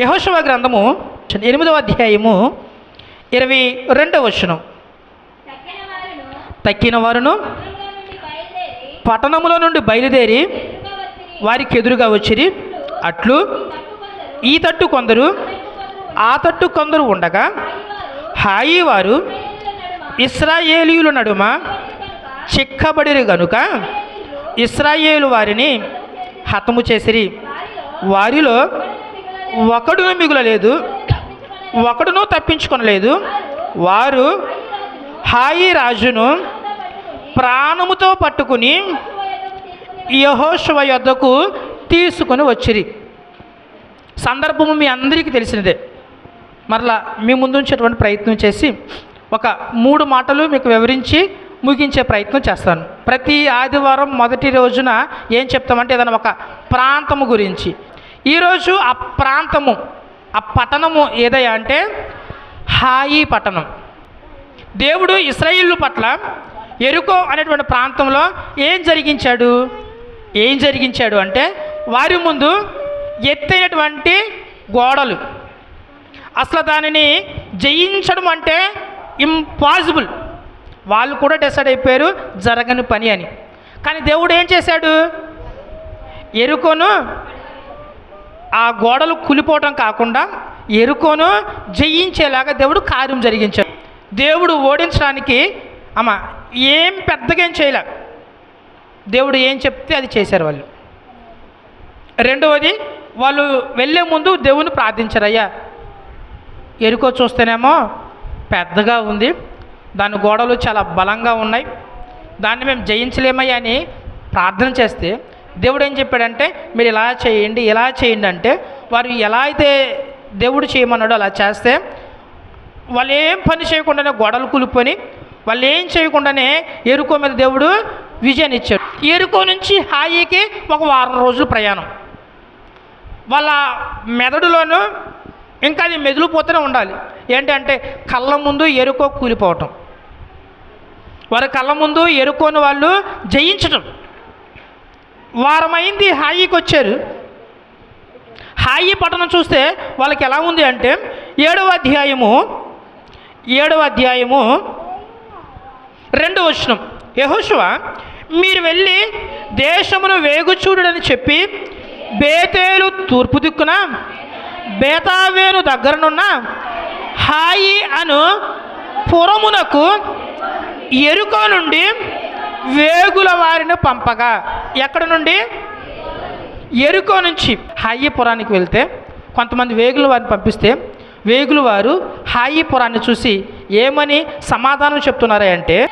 యహోశవ గ్రంథము ఎనిమిదవ అధ్యాయము ఇరవై రెండవ వచనం. తక్కిన వారును పట్టణములో నుండి బయలుదేరి వచ్చిరి వారికి ఎదురుగా వచ్చిరి. అట్లు ఈ తట్టు కొందరు ఆ తట్టు కొందరు ఉండగా హాయి వారు ఇస్రాయేలీయుల నడుమ నడుమ కనుక చిక్కబడిరి గనుక ఇస్రాయేలు వారిని హతము చేసిరి. వారిలో ఒకడును మిగులలేదు ఒకడును తప్పించుకొనలేదు. వారు హాయి రాజును ప్రాణముతో పట్టుకుని యొద్దకు తీసుకుని యహోశవ యొద్దకు తీసుకొని వచ్చిరి. సందర్భము మీ అందరికీ తెలిసినదే. మరలా మీ ముందు ఉంచేటువంటి ప్రయత్నం చేసి ఒక మూడు మాటలు మీకు వివరించి ముగించే ప్రయత్నం చేస్తాను. ప్రతి ఆదివారం మొదటి రోజున ఏం చెప్తామంటే ఏదైనా ఒక ప్రాంతము గురించి. ఈరోజు ఆ ప్రాంతము ఆ పట్టణము ఏదయ్యా అంటే హాయి పట్టణం. దేవుడు ఇస్రాయిల్ పట్ల ఎరుకో అనేటువంటి ప్రాంతంలో ఏం జరిగించాడు? ఏం జరిగించాడు అంటే వారి ముందు ఎత్తైనటువంటి గోడలు. అసలు దానిని జయించడం అంటే ఇంపాసిబుల్ వాళ్ళు కూడా డిసైడ్ అయిపోయారు జరగని పని అని. కానీ దేవుడు ఏం చేశాడు? ఎరుకోను ఆ గోడలు కూలిపోవటం కాకుండా ఎరుకోను జయించేలాగా దేవుడు కార్యం జరిగించాడు. దేవుడు ఓడించడానికి అమ్మ ఏం పెద్దగా ఏం చేయలే. దేవుడు ఏం చెప్తే అది చేశారు వాళ్ళు. రెండవది వాళ్ళు వెళ్ళే ముందు దేవుని ప్రార్థించారయ్యా. ఎరుకో చూస్తేనేమో పెద్దగా ఉంది. దాని గోడలు చాలా బలంగా ఉన్నాయి. దాన్ని మేము జయించలేమయ్యా అని ప్రార్థన చేస్తే దేవుడు ఏం చెప్పాడంటే మీరు ఇలా చేయండి ఇలా చేయండి అంటే వారు ఎలా అయితే దేవుడు చేయమన్నాడో అలా చేస్తే వాళ్ళు ఏం పని చేయకుండానే గొడవలు కూలిపోని వాళ్ళు ఏం చేయకుండానే ఎరుకో మీద దేవుడు విజయాన్ని ఇచ్చాడు. ఎరుకో నుంచి హాయికి ఒక వారం రోజులు ప్రయాణం. వాళ్ళ మెదడులోనూ ఇంకా అది మెదిలిపోతూనే ఉండాలి. ఏంటంటే కళ్ళ ముందు ఎరుకో కూలిపోవటం. వారి కళ్ళ ముందు ఎరుకోని వాళ్ళు జయించటం. వారమైంది హాయికి వచ్చారు హాయి పట్టణం చూస్తే వాళ్ళకి ఎలా ఉంది అంటే ఏడవ అధ్యాయము ఏడవ అధ్యాయము రెండు వచనం. యహోశివ మీరు వెళ్ళి దేశమును వేగుచూడని చెప్పి బేతేలు తూర్పు దిక్కున బేతావేను దగ్గరనున్న హాయి అను పురమునకు ఎరుక నుండి వేగుల వారిని పంపగా. ఎక్కడ నుండి? ఎరుకో నుంచి. హాయిపురానికి వెళ్తే కొంతమంది వేగుల వారిని పంపిస్తే వేగుల వారు హాయిపురాన్ని చూసి ఏమని సమాధానం చెప్తున్నారా అంటే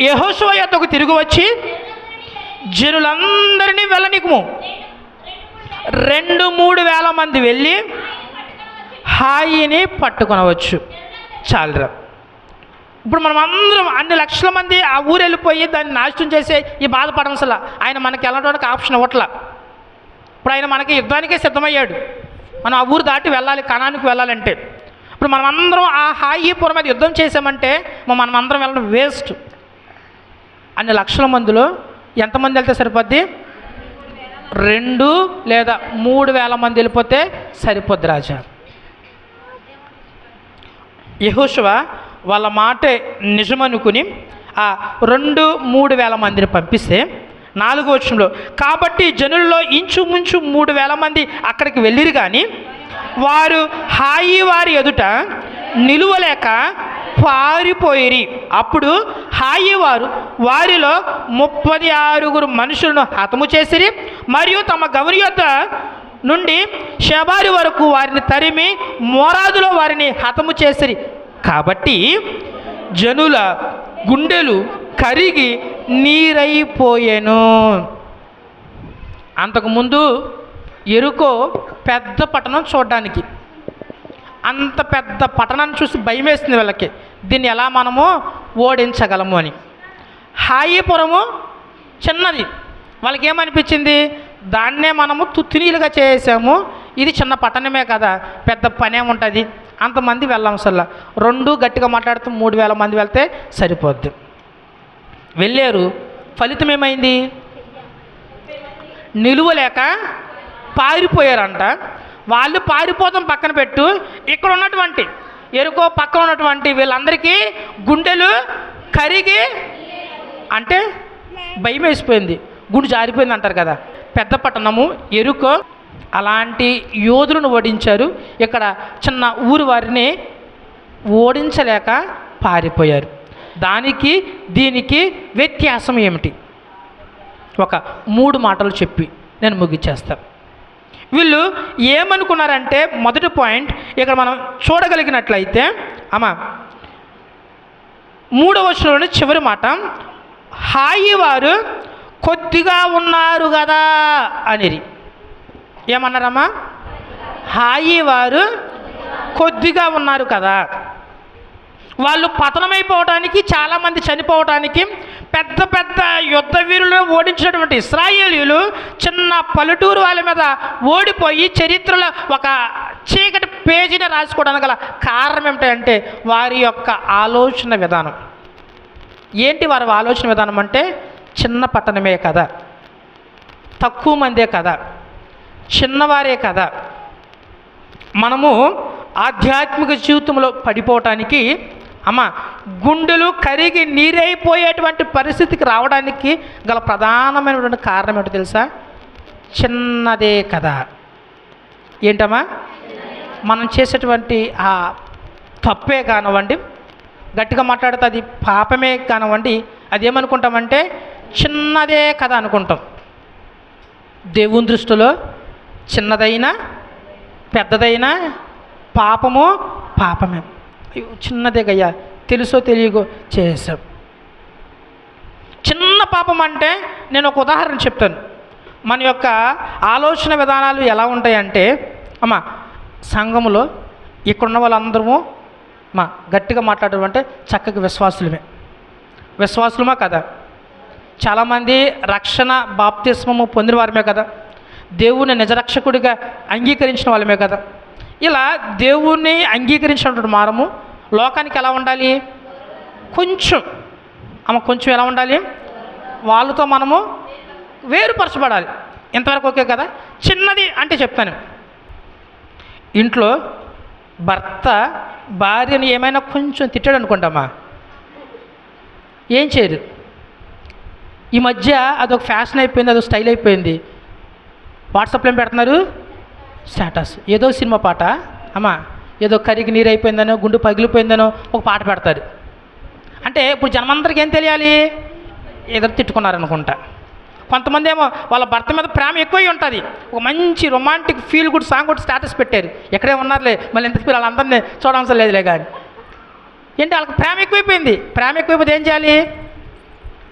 యహోశివ యొక్కకు తిరిగి వచ్చి జనులందరినీ వెళ్ళనికుము. రెండు మూడు వేల మంది వెళ్ళి హాయిని పట్టుకొనవచ్చు. చాలురా. ఇప్పుడు మనం అందరం అన్ని లక్షల మంది ఆ ఊరు వెళ్ళిపోయి దాన్ని నాశనం చేసే ఈ బాధపడడం అసలు ఆయన మనకి వెళ్ళడానికి ఆప్షన్ ఇవ్వట్లా. ఇప్పుడు ఆయన మనకి యుద్ధానికే సిద్ధమయ్యాడు. మనం ఆ ఊరు దాటి వెళ్ళాలి కణానికి వెళ్ళాలంటే. ఇప్పుడు మనం అందరం ఆ హాయిపురం మీద యుద్ధం చేసామంటే మనం అందరం వెళ్ళడం వేస్ట్. అన్ని లక్షల మందిలో ఎంతమంది వెళ్తే సరిపోద్ది? రెండు లేదా మూడు వేల మంది వెళ్ళిపోతే సరిపోద్ది రాజా. యహోశువ వాళ్ళ మాటే నిజమనుకుని ఆ రెండు మూడు వేల మందిని పంపిస్తే నాలుగో వచ్చంలో కాబట్టి జనుల్లో ఇంచుమించు మూడు వేల మంది అక్కడికి వెళ్ళిరు కానీ వారు హాయి వారి ఎదుట నిలువలేక పారిపోయిరి. అప్పుడు హాయి వారు వారిలో ముప్పది ఆరుగురు మనుషులను హతము చేసిరి మరియు తమ గౌరి నుండి షబారి వరకు వారిని తరిమి మోరాదులో వారిని హతము చేసిరి. కాబట్టి జనుల గుండెలు కరిగి నీరైపోయెను. అంతకుముందు ఎరుకో పెద్ద పట్టణం చూడడానికి. అంత పెద్ద పట్టణాన్ని చూసి భయం వేస్తుంది వీళ్ళకి. దీన్ని ఎలా మనము ఓడించగలము అని. హాయిపురము చిన్నది. వాళ్ళకి ఏమనిపించింది దాన్నే మనము తుత్తినీలుగా చేసాము. ఇది చిన్న పట్టణమే కదా పెద్ద పనే ఉంటుంది. అంతమంది వెళ్ళాం అసలు రెండు గట్టిగా మాట్లాడుతూ మూడు వేల మంది వెళ్తే సరిపోద్ది. వెళ్ళారు. ఫలితం ఏమైంది? నిలువలేక పారిపోయారంట. వాళ్ళు పారిపోతాం పక్కన పెట్టు. ఇక్కడ ఉన్నటువంటి ఎరుకో పక్కన ఉన్నటువంటి వీళ్ళందరికీ గుండెలు కరిగి అంటే భయం వేసిపోయింది గుండు జారిపోయింది అంటారు కదా. పెద్ద పట్టణము ఎరుకో అలాంటి యోధులను ఓడించారు. ఇక్కడ చిన్న ఊరు వారిని ఓడించలేక పారిపోయారు. దానికి దీనికి వ్యత్యాసం ఏమిటి? ఒక మూడు మాటలు చెప్పి నేను ముగిచేస్తాను వీళ్ళు ఏమనుకున్నారంటే మొదటి పాయింట్ ఇక్కడ మనం చూడగలిగినట్లయితే అమ్మా మూడవ వచనంలోని చివరి మాట హాయి వారు కొద్దిగా ఉన్నారు కదా అనిరి. ఏమన్నారమ్మా? హాయి వారు కొద్దిగా ఉన్నారు కదా. వాళ్ళు పతనమైపోవడానికి చాలామంది చనిపోవడానికి పెద్ద పెద్ద యుద్ధ వీరులను ఓడించినటువంటి ఇస్రాయేలీలు చిన్న పల్లెటూరు వాళ్ళ మీద ఓడిపోయి చరిత్రలో ఒక చీకటి పేజీని రాసుకోవడానికి గల కారణం ఏమిటంటే వారి యొక్క ఆలోచన విధానం. ఏంటి వారి ఆలోచన విధానం అంటే చిన్న పట్టణమే కదా. తక్కువ మందే కదా. చిన్నవారే కదా. మనము ఆధ్యాత్మిక జీవితంలో పడిపోవటానికి అమ్మ గుండెలు కరిగి నీరైపోయేటువంటి పరిస్థితికి రావడానికి గల ప్రధానమైనటువంటి కారణం ఏంటో తెలుసా? చిన్నదే కదా. ఏంటమ్మా? మనం చేసేటువంటి ఆ తప్పే కానివ్వండి గట్టిగా మాట్లాడితే అది పాపమే కానివ్వండి అదేమనుకుంటామంటే చిన్నదే కదా అనుకుంటాం. దేవుని దృష్టిలో చిన్నదైనా పెద్దదైనా పాపము పాపమే. అయ్యో గయ్యా తెలుసో తెలియకో చేసాం చిన్న పాపం అంటే నేను ఒక ఉదాహరణ చెప్తాను. మన యొక్క ఆలోచన విధానాలు ఎలా ఉంటాయంటే అమ్మ సంఘములో ఇక్కడున్న వాళ్ళందరము మా గట్టిగా మాట్లాడడం అంటే చక్కగా విశ్వాసులమే. విశ్వాసులమా కదా. చాలామంది రక్షణ బాప్తిస్మము పొందిన వారమే కదా. దేవుని నిజరక్షకుడిగా అంగీకరించిన వాళ్ళమే కదా. ఇలా దేవుణ్ణి అంగీకరించినటువంటి మారము లోకానికి ఎలా ఉండాలి? కొంచెం ఆమె కొంచెం ఎలా ఉండాలి? వాళ్ళతో మనము వేరుపరచబడాలి. ఇంతవరకు ఓకే కదా? చిన్నది అంటే చెప్తాను. ఇంట్లో భర్త భార్యని ఏమైనా కొంచెం తిట్టాడు అనుకుంటామా ఏం చేయరు? ఈ మధ్య అదొక ఫ్యాషన్ అయిపోయింది అదొక స్టైల్ అయిపోయింది. వాట్సాప్లో ఏం పెడుతున్నారు? స్టేటస్ ఏదో సినిమా పాట. అమ్మా ఏదో కరిగి నీరు అయిపోయిందనో గుండు పగిలిపోయిందనో ఒక పాట పెడతారు. అంటే ఇప్పుడు జనమందరికి ఏం తెలియాలి? ఏదో తిట్టుకున్నారనుకుంటా. కొంతమంది ఏమో వాళ్ళ భర్త మీద ప్రేమ ఎక్కువై ఉంటుంది. ఒక మంచి రొమాంటిక్ ఫీల్ గుడ్ సాంగ్ కూడా స్టేటస్ పెట్టారు. ఎక్కడే ఉన్నారులే మళ్ళీ ఎంత వాళ్ళందరినీ చూడవలసిన లేదులే కానీ ఏంటి వాళ్ళకి ప్రేమ ఎక్కువైపోయింది? ప్రేమ ఎక్కువైపోతే ఏం చేయాలి?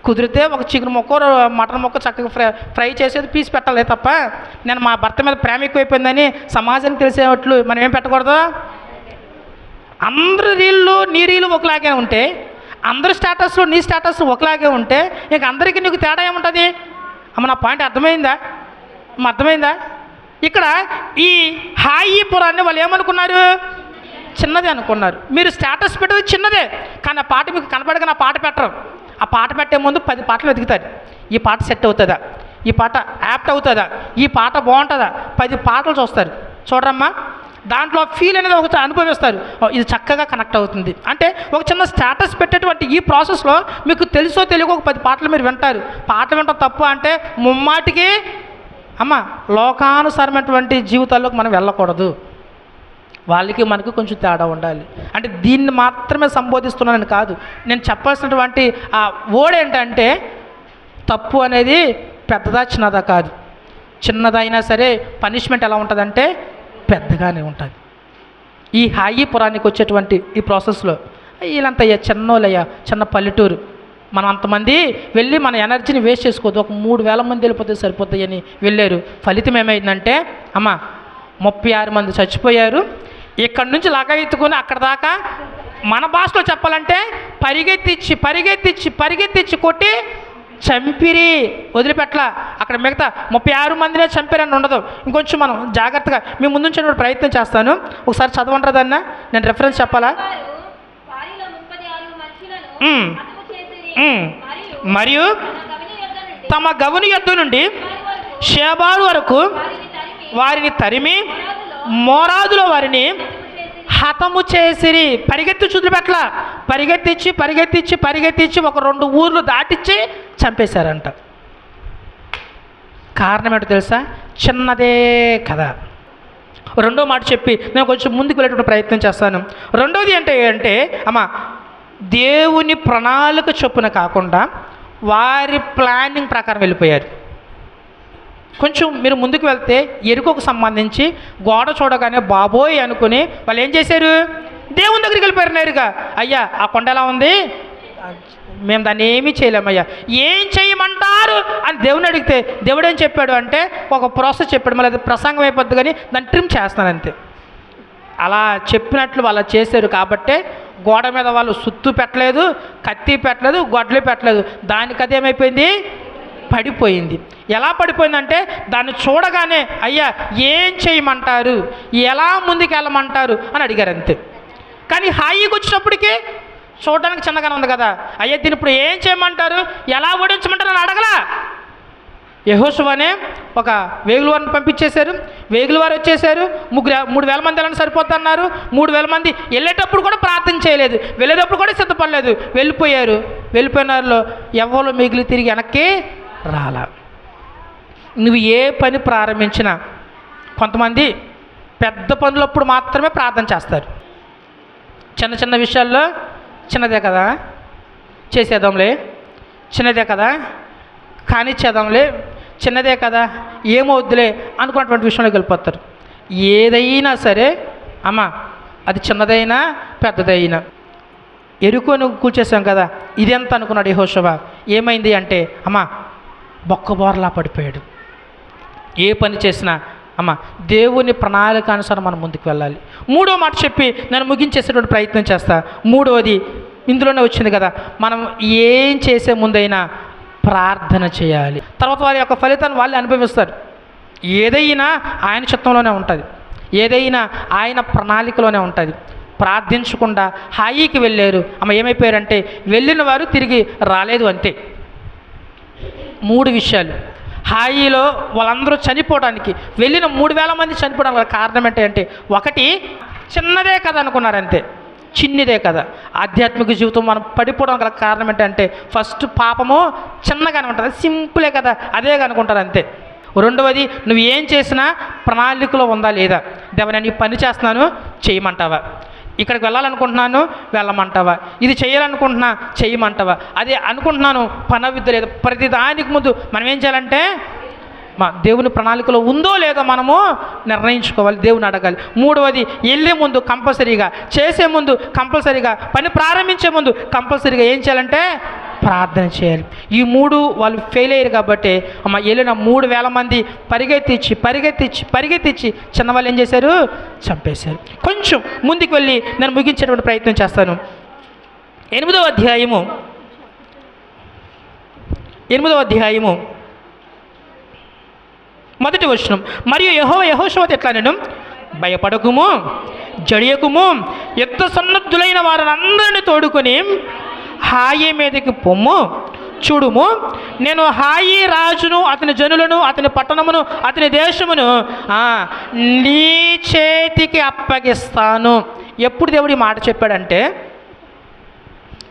కుదిరితే ఒక చికెన్ ముక్క మటన్ ముక్క చక్కగా ఫ్రై ఫ్రై చేసేది పీస్ పెట్టాలి తప్ప నేను మా భర్త మీద ప్రేమ ఎక్కువైపోయిందని సమాజానికి తెలిసేటట్లు మనం ఏం పెట్టకూడదు? అందరి రీళ్ళు నీ రీలు ఒకలాగే ఉంటే అందరి స్టేటస్లు నీ స్టేటస్ ఒకలాగే ఉంటే ఇంక అందరికీ నీకు తేడా ఏముంటుంది? అమ్మ నా పాయింట్ అర్థమైందా? అర్థమైందా? ఇక్కడ ఈ హాయిపురాన్ని వాళ్ళు ఏమనుకున్నారు? చిన్నదే అనుకున్నారు. మీరు స్టేటస్ పెట్టేది చిన్నదే కానీ ఆ పాట మీకు కనపడక ఆ పాట పెట్టరు. ఆ పాట పెట్టే ముందు పది పాటలు వెతుకుతారు. ఈ పాట సెట్ అవుతుందా? ఈ పాట యాప్ట్ అవుతుందా? ఈ పాట బాగుంటుందా? పది పాటలు చూస్తారు. చూడరమ్మా. దాంట్లో ఫీల్ అనేది ఒక అనుభవిస్తారు. ఇది చక్కగా కనెక్ట్ అవుతుంది. అంటే ఒక చిన్న స్టేటస్ పెట్టేటువంటి ఈ ప్రాసెస్లో మీకు తెలుసో తెలియకో ఒక పది పాటలు మీరు వింటారు. పాటలు వింటాం తప్పు అంటే ముమ్మాటికి అమ్మ లోకానుసారమైనటువంటి జీవితాల్లోకి మనం వెళ్ళకూడదు. వాళ్ళకి మనకి కొంచెం తేడా ఉండాలి. అంటే దీన్ని మాత్రమే సంబోధిస్తున్నానని కాదు. నేను చెప్పాల్సినటువంటి ఆ ఓడ్ ఏంటంటే తప్పు అనేది పెద్దదా చిన్నదా కాదు. చిన్నదైనా సరే పనిష్మెంట్ ఎలా ఉంటుందంటే పెద్దగానే ఉంటుంది. ఈ హాయి పురానికి వచ్చేటువంటి ఈ ప్రాసెస్లో వీళ్ళంతయ్యా చిన్నోళ్ళయ్యా చిన్న పల్లెటూరు. మనం అంతమంది వెళ్ళి మన ఎనర్జీని వేస్ట్ చేసుకోవద్దు. ఒక మూడు వేల మంది వెళ్ళిపోతే సరిపోతాయని వెళ్ళారు. ఫలితం ఏమైందంటే అమ్మ ముప్పై ఆరు మంది చచ్చిపోయారు. ఇక్కడ నుంచి లగెత్తుకొని అక్కడ దాకా మన భాషలో చెప్పాలంటే పరిగెత్తిచ్చి పరిగెత్తిచ్చి పరిగెత్తిచ్చి కొట్టి చంపిరి. వదిలిపెట్టల. అక్కడ మిగతా ముప్పై ఆరు మందినే చంపారని ఉండదు. ఇంకొంచెం మనం జాగ్రత్తగా మీ ముందు ఉంచేటువంటి ప్రయత్నం చేస్తాను. ఒకసారి చదవంటారా దాన్న. నేను రెఫరెన్స్ చెప్పాలా. మరియు తమ గవిని యొద్ద నుండి షేబారు వరకు వారిని తరిమి మోరాదులో వారిని హతము చేసిరి. పరిగెత్తి చూతులు పరిగెత్తిచ్చి పరిగెత్తిచ్చి పరిగెత్తిచ్చి ఒక రెండు ఊర్లు దాటిచ్చి చంపేశారంట. కారణం ఏంటో తెలుసా? చిన్నదే కదా రెండో మాట చెప్పి నేను కొంచెం ముందుకు వెళ్ళేటువంటి ప్రయత్నం చేస్తాను. రెండోది అంటే ఏంటంటే అమ్మ దేవుని ప్రణాళిక చొప్పున కాకుండా వారి ప్లానింగ్ ప్రకారం వెళ్ళిపోయారు. కొంచెం మీరు ముందుకు వెళ్తే ఎరుకకు సంబంధించి గోడ చూడగానే బాబోయ్ అనుకుని వాళ్ళు ఏం చేశారు? దేవుని దగ్గరికి వెళ్ళిపోయారు నేరుగా. అయ్యా ఆ కొండ ఎలా ఉంది? మేము దాన్ని ఏమీ చేయలేమయ్యా. ఏం చేయమంటారు? అని దేవుని అడిగితే దేవుడు ఏం చెప్పాడు అంటే ఒక ప్రాసెస్ చెప్పాడు. మళ్ళీ అది ప్రసంగం అయిపోద్ది కానీ దాన్ని ట్రిమ్ చేస్తాను అంతే. అలా చెప్పినట్లు వాళ్ళు చేశారు కాబట్టే గోడ మీద వాళ్ళు సుత్తు పెట్టలేదు కత్తి పెట్టలేదు గొడ్లు పెట్టలేదు. దానికి పడిపోయింది. ఎలా పడిపోయిందంటే దాన్ని చూడగానే అయ్యా ఏం చేయమంటారు? ఎలా ముందుకెళ్ళమంటారు? అని అడిగారు అంతే కానీ హాయికి వచ్చినప్పటికీ చూడడానికి చిన్నగానే ఉంది కదా. అయ్యా దీని ఇప్పుడు ఏం చేయమంటారు? ఎలా ఓడించమంటారు? అని అడగలా. అనే ఒక వేగుల వారిని పంపించేశారు. వేగుల వారు వచ్చేసారు ముగ్గురు మూడు వేల మంది వెళ్ళని సరిపోతున్నారు మూడు వేల మంది వెళ్ళేటప్పుడు కూడా ప్రార్థన చేయలేదు. వెళ్ళేటప్పుడు కూడా సిద్ధపడలేదు. వెళ్ళిపోయారు. వెళ్ళిపోయిన వారిలో ఎవరు మిగిలి తిరిగి వెనక్కి రాలా. నువ్వు ఏ పని ప్రారంభించినా కొంతమంది పెద్ద పనులప్పుడు మాత్రమే ప్రార్థన చేస్తారు. చిన్న చిన్న విషయాల్లో చిన్నదే కదా? చేసేద్దాంలే. చిన్నదే కదా? కానిచ్చేద్దాంలే. చిన్నదే కదా? ఏమవుద్దులే అనుకున్నటువంటి విషయంలోకి వెళ్ళిపోతారు. ఏదైనా సరే అమ్మ అది చిన్నదైనా పెద్దదైనా. ఎరుకొని కూర్చేసాం కదా? ఇదెంత అనుకున్నాడు యెహోషువ? ఏమైంది అంటే అమ్మ బొక్కబోరలా పడిపోయాడు. ఏ పని చేసినా అమ్మ దేవుని ప్రణాళిక అనుసారం మనం ముందుకు వెళ్ళాలి. మూడో మాట చెప్పి నేను ముగించేసేటువంటి ప్రయత్నం చేస్తా. మూడవది ఇందులోనే వచ్చింది కదా మనం ఏం చేసే ముందైనా ప్రార్థన చేయాలి. తర్వాత వారి యొక్క ఫలితాన్ని వాళ్ళు అనుభవిస్తారు. ఏదైనా ఆయన చిత్తంలోనే ఉంటుంది. ఏదైనా ఆయన ప్రణాళికలోనే ఉంటుంది. ప్రార్థించకుండా హాయికి వెళ్ళారు. అమ్మ ఏమైపోయారంటే వెళ్ళిన వారు తిరిగి రాలేదు అంతే. మూడు విషయాలు. హాయిలో వాళ్ళందరూ చనిపోవడానికి వెళ్ళిన మూడు వేల మంది చనిపోవడానికి కారణం ఏంటంటే ఒకటి చిన్నదే కదా అనుకున్నారు అంతే. చిన్నదే కదా ఆధ్యాత్మిక జీవితం మనం పడిపోవడం గల కారణం ఏంటంటే ఫస్ట్ పాపము చిన్నగానే ఉంటుంది సింపులే కదా అదే అనుకుంటారు అంతే. రెండవది నువ్వు ఏం చేసినా ప్రణాళికలో ఉందా లేదా? దేవ నేను ఈ పని చేస్తున్నాను చేయమంటావా? ఇక్కడికి వెళ్ళాలనుకుంటున్నాను వెళ్ళమంటావా? ఇది చేయాలనుకుంటున్నా చేయమంటావా? అదే అనుకుంటున్నాను పని విద్య లేదు. ప్రతి దానికి ముందు మనం ఏం చేయాలంటే మా దేవుని ప్రణాళికలో ఉందో లేదో మనము నిర్ణయించుకోవాలి దేవుని అడగాలి. మూడవది వెళ్ళే ముందు కంపల్సరీగా చేసే ముందు కంపల్సరీగా పని ప్రారంభించే ముందు కంపల్సరీగా ఏం చేయాలంటే ప్రార్థన చేయాలి. ఈ మూడు వాళ్ళు ఫెయిల్ అయ్యారు కాబట్టి అమ్మ వెళ్ళిన మూడు వేల మంది పరిగెత్తిచ్చి పరిగెత్తిచ్చి పరిగెత్తిచ్చి చిన్నవాళ్ళు ఏం చేశారు? చంపేశారు. కొంచెం ముందుకు వెళ్ళి నేను ముగించేటువంటి ప్రయత్నం చేస్తాను. ఎనిమిదవ అధ్యాయము. ఎనిమిదవ అధ్యాయము. మొదటి వచనం. మరియు యహో యహోశవత ఎట్లా నేను భయపడకుము జడియకుము యుద్ధ సన్నద్ధులైన అందరిని తోడుకొని హాయి మీదకి పొమ్ము చూడుము. నేను హాయి రాజును అతని జనులను అతని పట్టణమును అతని దేశమును నీ చేతికి అప్పగిస్తాను. ఎప్పుడు దేవుడు ఈ మాట చెప్పాడంటే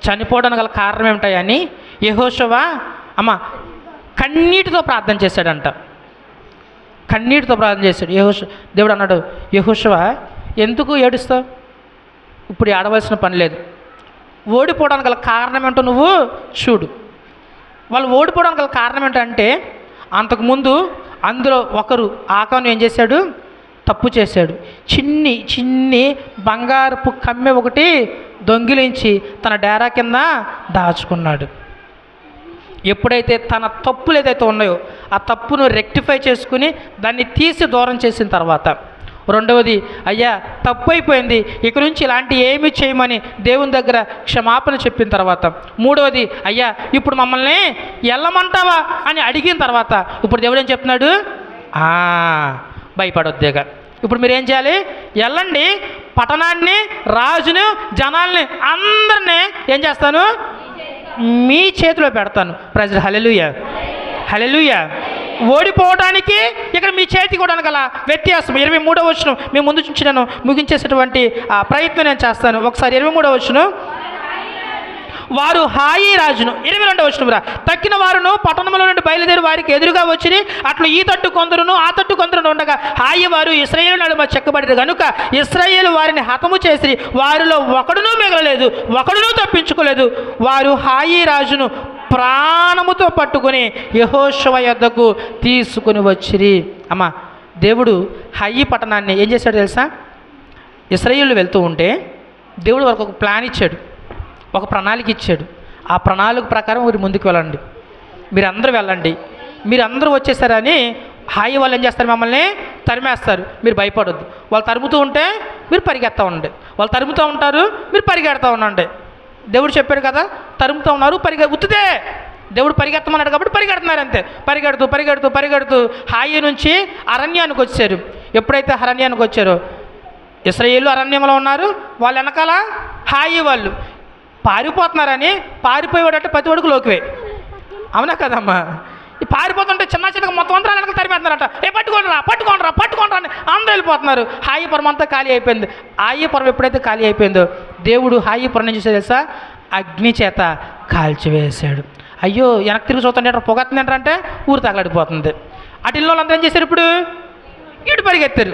చనిపోవడానికి గల కారణం ఏమిటాయని యహోశవ అమ్మ కన్నీటితో ప్రార్థన చేశాడంట. కన్నీటితో ప్రార్థన చేశాడు. యహోష దేవుడు అన్నాడు యహోశవ ఎందుకు ఏడుస్తావు? ఇప్పుడు ఏడవలసిన పని లేదు. ఓడిపోవడానికి గల కారణం ఏంటో నువ్వు చూడు. వాళ్ళు ఓడిపోవడానికి గల కారణం ఏంటంటే అంతకుముందు అందులో ఒకరు ఆకాను ఏం చేశాడు? తప్పు చేశాడు. చిన్ని చిన్ని బంగారపు కమ్మె ఒకటి దొంగిలించి తన డేరా కింద దాచుకున్నాడు. ఎప్పుడైతే తన తప్పులు ఏదైతే ఉన్నాయో ఆ తప్పును రెక్టిఫై చేసుకుని దాన్ని తీసి దూరం చేసిన తర్వాత రెండవది అయ్యా తప్పు అయిపోయింది ఇక నుంచి ఇలాంటి ఏమి చేయమని దేవుని దగ్గర క్షమాపణ చెప్పిన తర్వాత. మూడవది అయ్యా ఇప్పుడు మమ్మల్ని వెళ్ళమంటావా అని అడిగిన తర్వాత. ఇప్పుడు దేవుడు ఏం చెప్తున్నాడు? భయపడొద్దేగా ఇప్పుడు మీరు ఏం చేయాలి? వెళ్ళండి పట్టణాన్ని రాజును జనాల్ని అందరినీ ఏం చేస్తాను? మీ చేతిలో పెడతాను. ప్రజలు హలెలుయ. హలెలుయ. ఓడిపోవడానికి ఇక్కడ మీ చేతి కూడా గల వ్యత్యాసం. ఇరవై మూడో వచ్చిన మీ ముందు చూసినాను ముగించేసేటువంటి ఆ ప్రయత్నం నేను చేస్తాను. ఒకసారి ఇరవై మూడో వచ్చిన వారు హాయి రాజును. ఇరవై రెండవ వచ్చిన తక్కిన వారును పట్టణంలో నుండి బయలుదేరి వారికి ఎదురుగా వచ్చి అట్లు ఈ తట్టు కొందరును ఆ తట్టు కొందరును ఉండగా హాయి వారు ఇస్రాయేల్ నడుమ చెక్కబడి కనుక ఇస్రాయేల్ వారిని హతము చేసి వారిలో ఒకడునూ మిగలలేదు ఒకడునూ తప్పించుకోలేదు. వారు హాయి రాజును ప్రాణముతో పట్టుకొని యహోశవ యొద్దకు తీసుకుని వచ్చిరి. అమ్మ దేవుడు హయ్యి పట్టణాన్ని ఏం చేశాడు తెలుసా? ఇస్రాయేళ్ళు వెళ్తూ ఉంటే దేవుడు వారికి ఒక ప్లాన్ ఇచ్చాడు. ఒక ప్రణాళిక ఇచ్చాడు. ఆ ప్రణాళిక ప్రకారం మీరు ముందుకు వెళ్ళండి. మీరు అందరూ వెళ్ళండి. మీరు అందరూ వచ్చేసారని హాయి వాళ్ళు ఏం చేస్తారు మమ్మల్ని తరిమేస్తారు. మీరు భయపడొద్దు. వాళ్ళు తరుముతూ ఉంటే మీరు పరిగెత్తా ఉండండి. వాళ్ళు తరుముతూ ఉంటారు మీరు పరిగెడతా ఉండండి. దేవుడు చెప్పాడు కదా తరుముతూ ఉన్నారు పరిగె ఉత్తితే దేవుడు పరిగెత్తమన్నాడు కాబట్టి పరిగెడుతున్నారు అంతే. పరిగెడుతూ పరిగెడుతూ పరిగెడుతూ హాయి నుంచి అరణ్యానికి వచ్చారు. ఎప్పుడైతే అరణ్యానికి వచ్చారో? ఇస్రాయేళ్ళు అరణ్యంలో ఉన్నారు. వాళ్ళ వెనకాల హాయి వాళ్ళు. పారిపోతున్నారని పారిపోయేవాడంటే ప్రతి ఒడుకు లోకివే. అవునా కదమ్మా? ఈ పారిపోతుంటే చిన్న చిన్నగా మొత్తం అందరూ వెనకాల తరిమేస్తున్నారట. ఏ పట్టుకోండిరా పట్టుకోండిరా పట్టుకోండిరా అని అందరూ వెళ్ళిపోతున్నారు. హాయిపురం అంతా ఖాళీ అయిపోయింది. హాయిపురం ఎప్పుడైతే ఖాళీ అయిపోయిందో? దేవుడు హాయిపురం ఏం తెలుసా? అగ్ని చేత కాల్చివేశాడు. అయ్యో వెనక్కి తిరిగి చూస్తుంటే పొగత్తుంది ఏంటంటే ఊరు తగలడిపోతుంది. అటు ఇల్లు ఏం చేశారు ఇప్పుడు? ఇటు పరిగెత్తారు.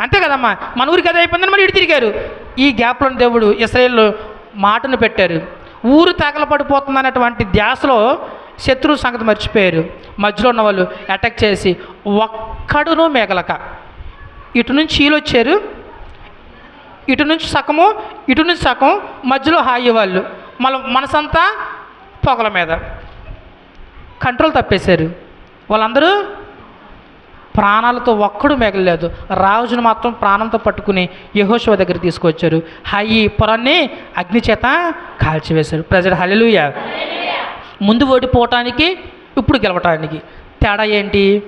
అంతే కదమ్మా మన ఊరికి అది అయిపోయిందని మళ్ళీ ఇటు తిరిగారు. ఈ గ్యాప్లో దేవుడు ఇస్రాయేల్ మాటను పెట్టారు. ఊరు తగలపడిపోతుంది అన్నటువంటి ధ్యాసలో శత్రువు సంగతి మర్చిపోయారు. మధ్యలో ఉన్న వాళ్ళు అటాక్ చేసి ఒక్కడును మేగలక. ఇటు నుంచి ఈలు వచ్చారు ఇటు నుంచి సగము ఇటు నుంచి సగం మధ్యలో హాయి వాళ్ళు. మన మనసంతా పొగల మీద. కంట్రోల్ తప్పేశారు. వాళ్ళందరూ ప్రాణాలతో ఒక్కడు మిగలలేదు రాజును మాత్రం ప్రాణంతో పట్టుకుని యహోశివ దగ్గర తీసుకొచ్చారు హాయి పొరాన్ని అగ్ని చేత కాల్చివేశారు. ప్రజలు హల్లెలూయా ముందు ఓడిపోవటానికి ఇప్పుడు గెలవటానికి తేడా ఏంటి?